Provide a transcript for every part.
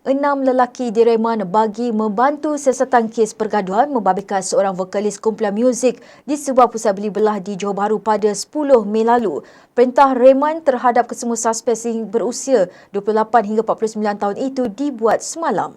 Enam lelaki direman bagi membantu siasatan kes pergaduhan membabitkan seorang vokalis kumpulan muzik di sebuah pusat beli belah di Johor Bahru pada 10 Mei lalu. Perintah reman terhadap kesemua suspek berusia 28 hingga 49 tahun itu dibuat semalam.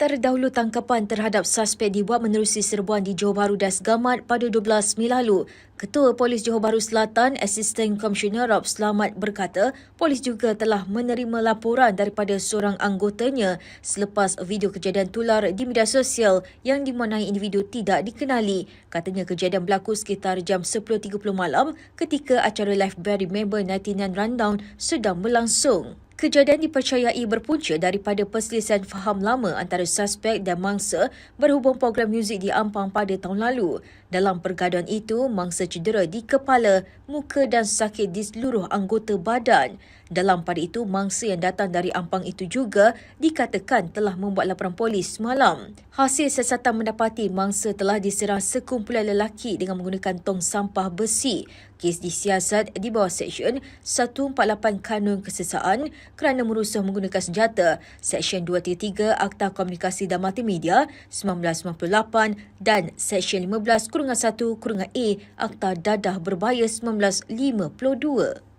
Terdahulu tangkapan terhadap suspek dibuat menerusi serbuan di Johor Bahru Das Gamat pada 12 Mei lalu. Ketua Polis Johor Bahru Selatan, Assistant Commissioner Rob Selamat berkata, polis juga telah menerima laporan daripada seorang anggotanya selepas video kejadian tular di media sosial yang dimanai individu tidak dikenali. Katanya kejadian berlaku sekitar jam 10.30 malam ketika acara live band member 99 Rundown sedang berlangsung. Kejadian dipercayai berpunca daripada perselisihan faham lama antara suspek dan mangsa berhubung program muzik di Ampang pada tahun lalu. Dalam pergaduhan itu, mangsa cedera di kepala, muka dan sakit di seluruh anggota badan. Dalam pada itu, mangsa yang datang dari Ampang itu juga dikatakan telah membuat laporan polis semalam. Hasil siasatan mendapati mangsa telah diserang sekumpulan lelaki dengan menggunakan tong sampah besi. Kes disiasat di bawah Seksyen 148 Kanun Kesesaan kerana merusuh menggunakan senjata, Seksyen 233 Akta Komunikasi dan Multimedia 1998 dan Seksyen 15 kurungan 1 kurungan A Akta Dadah Berbahaya 1952.